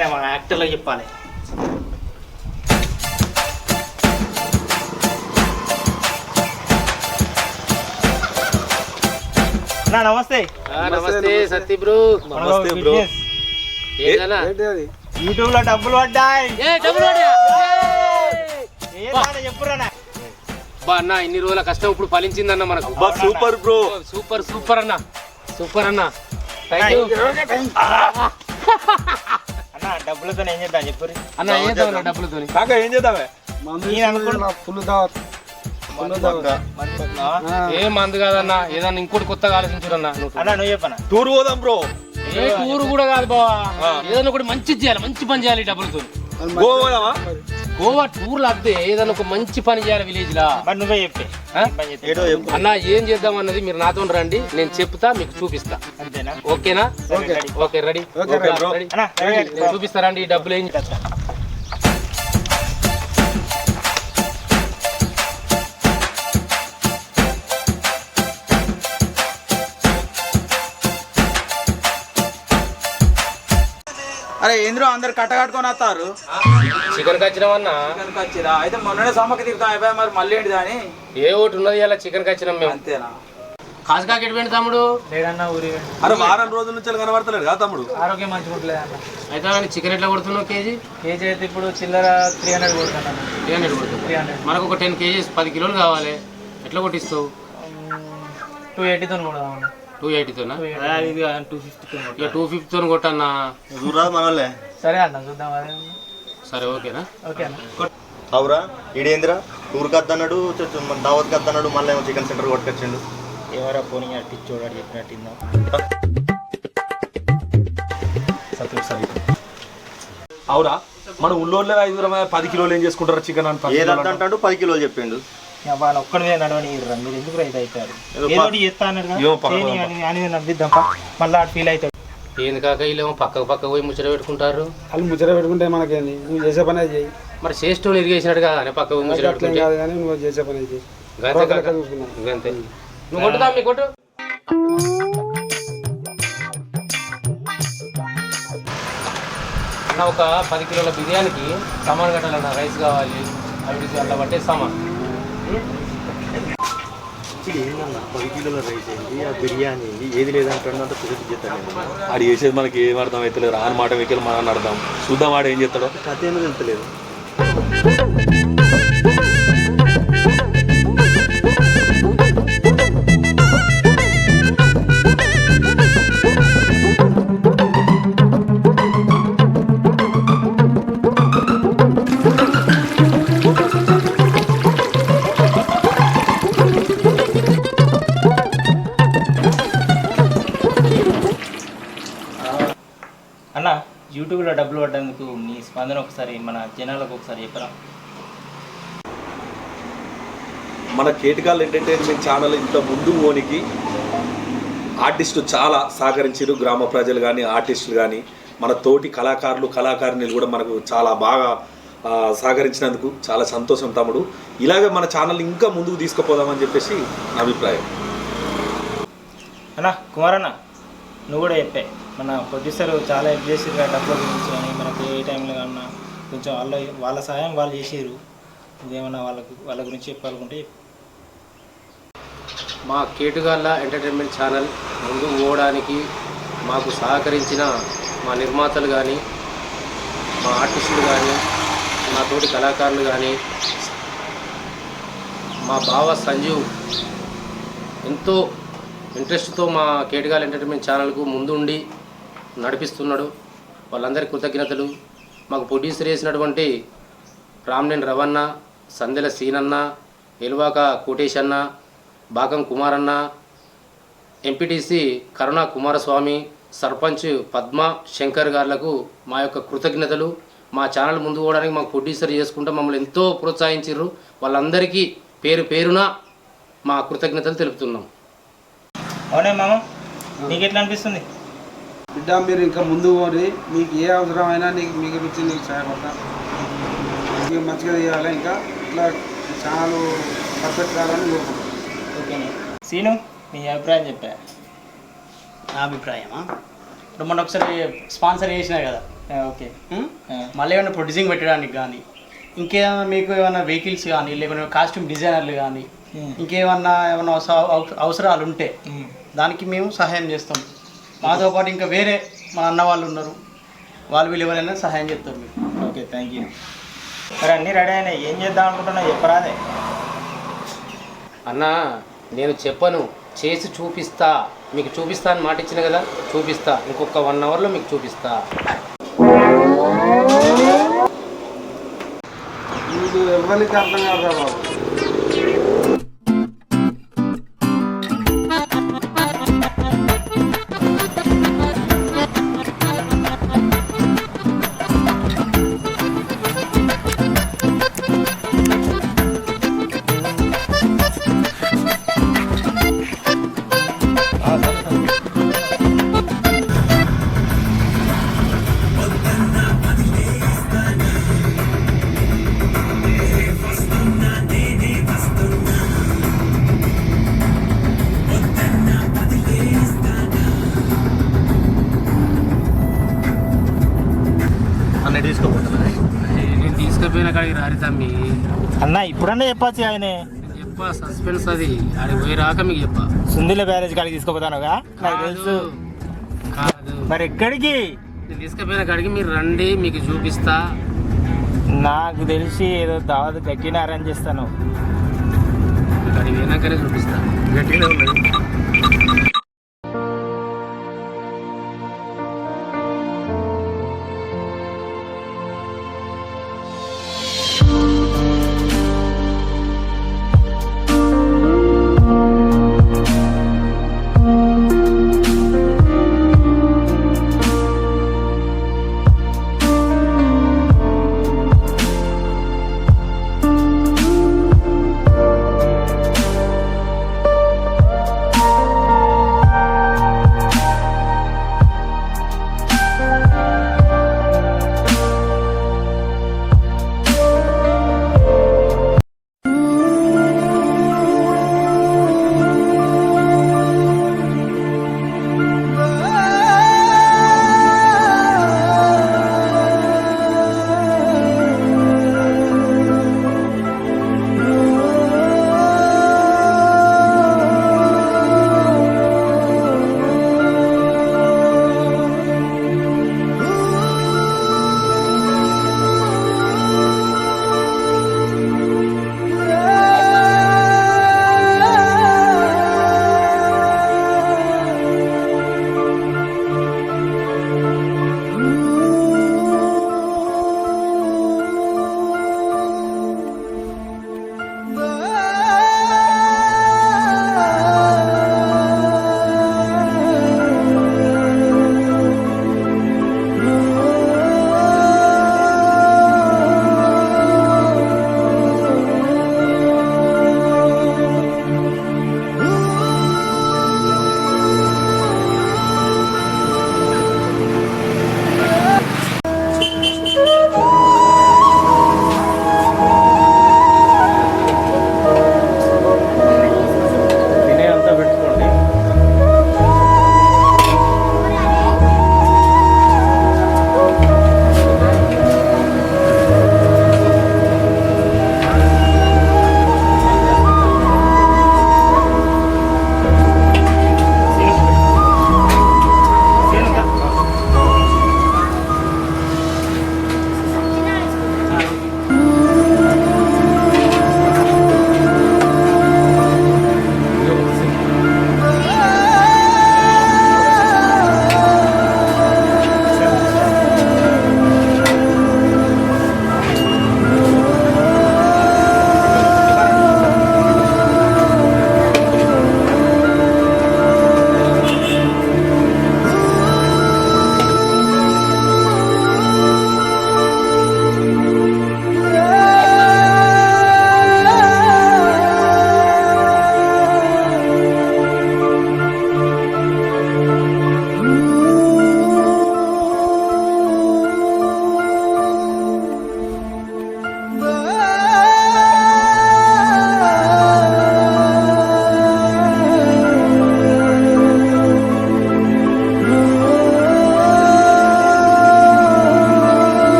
డబ్బులు పడ్డాయి ఇప్పుడు వెంటనే మా యాక్టర్లకు చెప్పాలి. అన్నా నమస్తే. నమస్తే సత్తి బ్రో. నమస్తే బ్రో. యూట్యూబ్లో డబ్బులు పడ్డాయి. బా. అన్న ఇన్ని రోజుల కష్టం ఇప్పుడు ఫలించిందన్న మనకు. బా సూపర్ బ్రో. సూపర్ సూపర్ అన్న. సూపర్ అన్న. థ్యాంక్ యూ అన్న డబ్బులతో ఏం చేద్దాం చెప్పు అన్న ఏం చేద్దాం అన్న డబ్బులతోని? కాక ఏం చేద్దామే? నేను అనుకున్నా ఫుల్ దావత్ ఏ మందు కాదన్న ఏదన్నా ఇంకోటి కొత్తగా ఆలోచించురన్న నువ్వు. అన్న నువ్వు చెప్పనా? టూర్ పోదాం బ్రో. ఏ టూర్ కూడా కాదు బావా. ఏదన్నా ఒకటి మంచి చేయాలి మంచి పని చేయాలి డబ్బులతో గోవా గోవా టూర్ అద్దే ఏదన్నా ఒక మంచి పని చేయాలి విలేజ్ లా. మరి నువ్వే చెప్పే? అన్న ఏం చేద్దాం అన్నది మీరు నాతో రండి నేను చెప్తా మీకు చూపిస్తా. అంతేనా? ఓకేనా. ఓకే. రెడీ. చూపిస్తారండి ఈ డబ్బులు ఏం చేస్తా. అరే ఏంద్రో అందరు కట్టకట్టుకొని వస్తారు? చికెన్ కచ్చినామన్నా వచ్చిరా అయితే మొన్ననే సమ్మకి తిరుగుతాం అయిపోయా మరి మళ్ళీ ఏంటి దాని? ఏ ఒకటి ఉన్నది ఇలా చికెన్ కచ్చినాం మేము. అంతేనా? కాసు కాకెట్ పోయింది తమ్ముడు? లేడన్నా ఊరి అరే వారం రోజుల నుంచి కనబడతలేడు కదా తమ్ముడు? ఆరోగ్యం మంచిగా ఉంటుంది అన్న అయితే కానీ చికెన్ ఎట్లా కొడుతున్నావు కేజీ? కేజీ అయితే ఇప్పుడు చిల్లర త్రీ హండ్రెడ్ కొడుతున్నాను త్రీ హండ్రెడ్ కొడుతుంది త్రీ హండ్రెడ్ మనకు ఒక టెన్ కేజీస్ పది కిలోలు కావాలి. ఎట్లా కొట్టిస్తావు? టూ ఎయిటీతో కొడదాం టూ ఎయిటీతోనా? ఇది టూ ఫిఫ్టీతో ఇక టూ ఫిఫ్టీతో కొట్టన్నా? చూడరాదు మనోళ్ళే? సరే అన్న చూద్దాం అదే. సరే ఓకేనా? ఓకే అన్న. అవురా ఈడేంద్రా? టూర్కి వద్దన్నాడు దావత్కి వద్దన్నాడు మళ్ళీ ఏమో చికెన్ సెంటర్ కొట్టుకొచ్చిండు. ఎవరో పోనీ అట్టిచ్చోడు చెప్పినట్టు ఇందాం. అవురా మన ఊళ్ళోనే ఐదుగురం పది కిలోలు ఏం చేసుకుంటారు చికెన్ అని పది కిలోలు వద్దంటాడు పది కిలోలు చెప్పిండు. వాళ్ళు ఒక్కడి మీద నడవని ఇర్రా మీరు ఎందుకు రైతు అవుతారు ఏదో ఏదో పా- ఒకటి చేస్తా అన్నారు కదా, ఏమో పక్క చేయని పోదాం అని అని నవ్విద్దాం పా. మళ్ళీ ఆడు ఫీల్ అవుతాడు. ఏంది కాక వీళ్ళేమో పక్కకు పక్కకు పోయి ముచ్చట పెట్టుకుంటారు? వాళ్ళు ముచ్చట పెట్టుకుంటే మనకేంది? నువ్వు చేసే పని అది చేయి. మరి చేష్టం ఇరిగేసినట్టు కదా అని పక్కకు ముచ్చట పెట్టుకుంటే. కాదు కానీ నువ్వు చేసే పని అది చేయి. నువ్వు కొట్టుదా మీ కొట్టు అన్న ఒక పది కిలోల బిర్యానీకి సామాన్ కట్టాలన్న రైస్ కావాలి అవి అట్లా పట్టే సామాన్ ఏందన్నా? పది కిలోల రైస్ ఏంటి ఆ బిర్యానీ ఏంటి ఏది లేదంటాడు అంత కుదిరి ఆడు చేసేది మనకి ఏం అర్థం అవుతలేదు రాని మాట వెకిల్ మనం అర్థం. చూద్దాం వాడు ఏం చేస్తాడో. కథ ఏమో తెలుస్తలేదు జనాలకు ఒకసారి చెప్పరా? మన కేటికాల్ ఎంటర్టైన్మెంట్ ఛానల్ ఇంత ముందు పోనికి ఆర్టిస్టు చాలా సహకరించారు గ్రామ ప్రజలు కానీ ఆర్టిస్టులు కానీ మన తోటి కళాకారులు కళాకారిణులు కూడా మనకు చాలా బాగా సహకరించినందుకు చాలా సంతోషం తమ్ముడు. ఇలాగే మన ఛానల్ ఇంకా ముందుకు తీసుకుపోదామని చెప్పేసి నా అభిప్రాయం. అన్న కుమారన్న నువ్వు కూడా చెప్పే. మన ప్రొడ్యూసర్ చాలా హెల్ప్ కదా డబ్బుల గురించి కానీ మనకి ఏ టైంలో కన్నా కొంచెం వాళ్ళ వాళ్ళ సహాయం వాళ్ళు చేసారు ఇదేమన్నా వాళ్ళకు వాళ్ళ గురించి చెప్పాలనుకుంటే మా కేటుగాళ్ళ ఎంటర్టైన్మెంట్ ఛానల్ ముందు పోవడానికి మాకు సహకరించిన మా నిర్మాతలు కానీ మా ఆర్టిస్టులు కానీ మా తోటి కళాకారులు కానీ మా బావ సంజీవ్ ఎంతో ఇంట్రెస్ట్తో మా కేటుగాల్ ఎంటర్టైన్మెంట్ ఛానల్కు ముందుండి నడిపిస్తున్నాడు. వాళ్ళందరికీ కృతజ్ఞతలు. మాకు ప్రొడ్యూసర్ చేసినటువంటి రామ్నేని రవణ సందెల సీనన్న ఎలువాక కోటేష్ అన్న బాకం కుమార్ అన్న ఎంపీటీసీ కరుణా కుమారస్వామి సర్పంచ్ పద్మ శంకర్ గారులకు మా యొక్క కృతజ్ఞతలు. మా ఛానల్ ముందు పోవడానికి మాకు ప్రొడ్యూసర్ చేసుకుంటూ మమ్మల్ని ఎంతో ప్రోత్సహించారు వాళ్ళందరికీ పేరు పేరున మా కృతజ్ఞతలు తెలుపుతున్నాం. అవునే మామ? నీకు ఎట్లా అనిపిస్తుంది? బిడ్డ మీరు ఇంకా ముందు పోరి మీకు ఏ అవసరమైనా నీకు మీకు రుచి నీకు సహాయపడతా మీకు మంచిగా చేయాలి ఇంకా? ఇట్లా ఛానల్ పర్ఫెక్ట్ కావాలని ఓకేనే సీను నీ అభిప్రాయం చెప్పా. నా అభిప్రాయమా? ఇప్పుడు మొన్న ఒకసారి స్పాన్సర్ చేసినారు కదా. ఓకే. మళ్ళీ ఏమైనా ప్రొడ్యూసింగ్ పెట్టడానికి కానీ ఇంకేమైనా మీకు ఏమైనా వెహికల్స్ కానీ లేకుంటే కాస్ట్యూమ్ డిజైనర్లు కానీ. ఇంకేమన్నా ఏమైనా అవస- అవ- అవసరాలు ఉంటే. దానికి మేము సహాయం చేస్తాం. మాతో పాటు ఇంకా వేరే మా అన్న వాళ్ళు ఉన్నారు. వాళ్ళు వీళ్ళు ఎవరైనా సహాయం చేస్తారు మీకు. ఓకే థ్యాంక్ యూ మరి అన్నీ రెడీ అయినాయి. ఏం చేద్దాం అనుకుంటున్నావు? చెప్పరాదే అన్నా నేను చెప్పను. చేసి చూపిస్తా. మీకు చూపిస్తా అని మాట ఇచ్చిన కదా? చూపిస్తా. ఇంకొక వన్ అవర్లో మీకు చూపిస్తా. మీకు ఎవరికి అర్థం కాదురా బాబు. రారి తమ్మి. అన్న ఇప్పుడన్నా చెప్పచ్చు ఆయనే. చెప్పా సస్పెన్స్ అది. అది పోయి రాక మీకు చెప్పా. సుందిల బ్యారేజ్ కాడికి తీసుకోపోతానుగా? నాకు తెలుసు. కాదు. మరి ఎక్కడికి? నేను తీసుకుపోయిన కాడికి మీరు రండి మీకు చూపిస్తా. నాకు తెలిసి ఏదో దావత్ గట్టిన అరేంజ్ చేస్తాను. అక్కడికి పోయినాకనే చూపిస్తా. గట్టిగానే ఉన్నది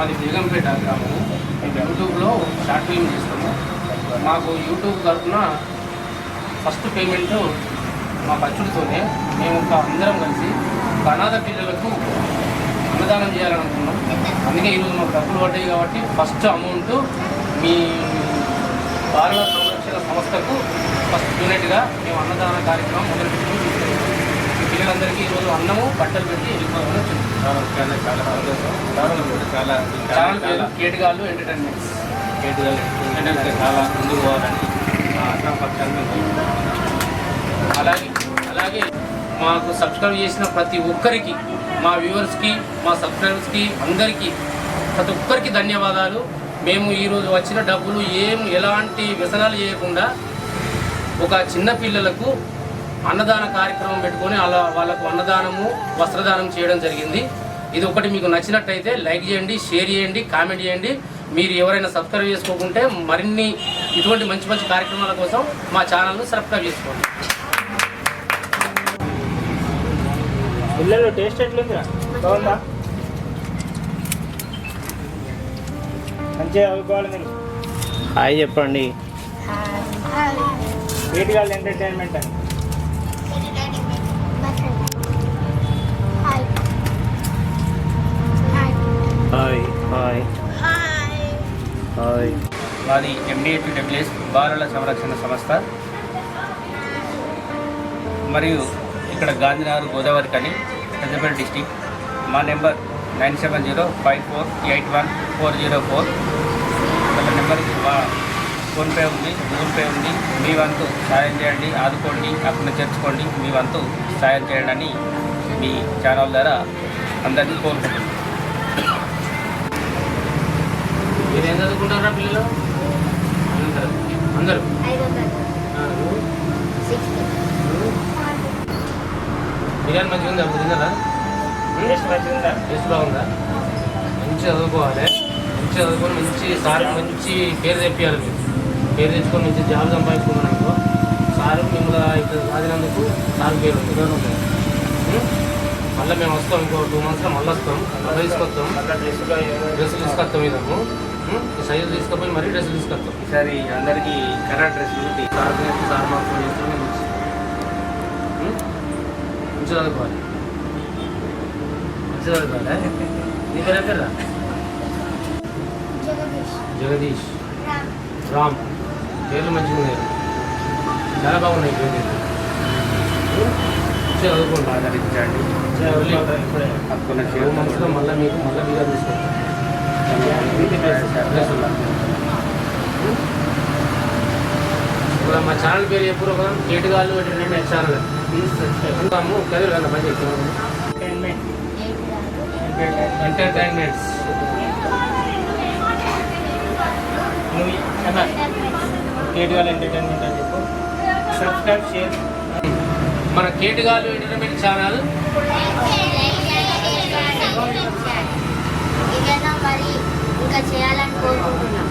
మాది బేగంపేట గ్రామము. మేము యూట్యూబ్లో షార్ట్ ఫిల్మ్ చేస్తాము. మాకు యూట్యూబ్ తరఫున ఫస్ట్ పేమెంట్ మా ఖర్చులతోనే. మేము ఇంకా అందరం కలిసి అనాథ పిల్లలకు అన్నదానం చేయాలనుకున్నాం. అందుకే ఈరోజు మాకు డబ్బులు పడ్డాయి కాబట్టి ఫస్ట్ అమౌంట్ మీ బాల సంరక్షణ సంస్థకు ఫస్ట్ యూనిట్గా మేము అన్నదాన కార్యక్రమం మొదలుపెట్టుకుని ఈ పిల్లలందరికీ ఈరోజు అన్నము బట్టలు పెట్టి వెళ్ళిపోవాలని చాలా చాలా చాలా సంతోషం చాలా పేరు కేటుగాళ్ళు ఎంటర్టైన్మెంట్స్ కేటుగా ఏంటంటే చాలా ముందుకు పోవాలని అన్న పక్షాన్ని అలాగే అలాగే మాకు సబ్స్క్రైబ్ చేసిన ప్రతి ఒక్కరికి మా వ్యూవర్స్కి మా సబ్స్క్రైబర్స్కి అందరికీ ప్రతి ఒక్కరికి ధన్యవాదాలు. మేము ఈరోజు వచ్చిన డబ్బులు ఏం ఎలాంటి వ్యసనాలు చేయకుండా ఒక చిన్న పిల్లలకు అన్నదాన కార్యక్రమం పెట్టుకొని అలా వాళ్ళకు అన్నదానము వస్త్రదానం చేయడం జరిగింది. ఇది ఒకటి మీకు నచ్చినట్టయితే లైక్ చేయండి షేర్ చేయండి కామెంట్ చేయండి. మీరు ఎవరైనా సబ్స్క్రైబ్ చేసుకోకుంటే మరిన్ని ఇటువంటి మంచి మంచి కార్యక్రమాల కోసం మా ఛానల్ను సబ్స్క్రైబ్ చేసుకోండి. పిల్లలు టేస్ట్ ఎట్లుందిరా? బాగుందా? మంచిగా చదువుకోవాలి హాయ్ చెప్పండి. కేటుగా ఎంటర్టైన్మెంట్ అని. హాయ్ హాయ్ హాయ్ మాది ఎండిఏటి డబ్ల్యూఎస్ బాలల సంరక్షణ సంస్థ. మరియు ఇక్కడ గాంధీనగర్ గోదావరి కని పెద్దపల్లి డిస్టిక్. మా number nine seven zero five four eight one four zero four. ఒక నెంబర్కి మా ఫోన్పే ఉంది గూగుల్ పే ఉంది. మీ వంతు సాయం చేయండి ఆదుకోండి అక్కడ చేర్చుకోండి. మీ వంతు సాయం చేయండి అని మీ ఛానల్ ద్వారా అందరినీ కోరుకుంటున్నాను మీరు ఏం చదువుకుంటారా పిల్లలు? అందరూ? బిర్యానీ మంచిగా ఉందా? తిన్నారా? టేస్ట్ మంచిగా టేస్ట్ బాగుందా? మంచి చదువుకోవాలి. మంచి చదువుకొని మంచి సార్ మంచి పేరు తెప్పియాలి మీరు. పేరు తెచ్చుకొని మంచి జాబ్ సంపాదించుకున్నాను అనుకో. సార్ మిమ్మల్ని ఇక్కడ సాధినందుకు సార్ పేరు ఉంటుంది మళ్ళీ మేము వస్తాం ఇంకో టూ మంత్స్లో మళ్ళీ వస్తాం. మళ్ళీ తీసుకొస్తాం. డ్రెస్సులు తీసుకొస్తాం ఇదము. సైజు తీసుకపోయి మరీ డ్రెస్సులు తీసుకొస్తాం. ఈసారి అందరికీ కరెక్ట్ డ్రెస్సులు సార్ సార్ మాకు ఫోన్ చేస్తాం మంచి చదువుకోవాలి. మంచి చదువుకోవాలి? నీ పేరు పేరు జగదీష్. రామ్. పేర్లు మంచిగా ఉన్నాయి. చాలా బాగున్నాయి? మంచిగా చదువుకోండి. ఆదరించండి మళ్ళీ మీకు మళ్ళీ వీడియో తీసుకుంటాం? ఇప్పుడు మా ఛానల్ పేరు ఎప్పుడు ఒక కేటుగాళ్ళు ఎంటర్టైన్మెంట్ ఛానల్. ఉంటాము కదిలి వెళ్ళ మంచి ఎంటర్టైన్మెంట్ ఎంటర్టైన్మెంట్స్ అన్నా కేటుగా ఎంటర్టైన్మెంట్ అని చెప్పు. సబ్స్క్రైబ్ షేర్ మన కేటుగాళ్ళు ఎంటర్టైన్మెంట్ ఛానల్. మరి ఇంకా చేయాలని కోరుకుంటున్నాం.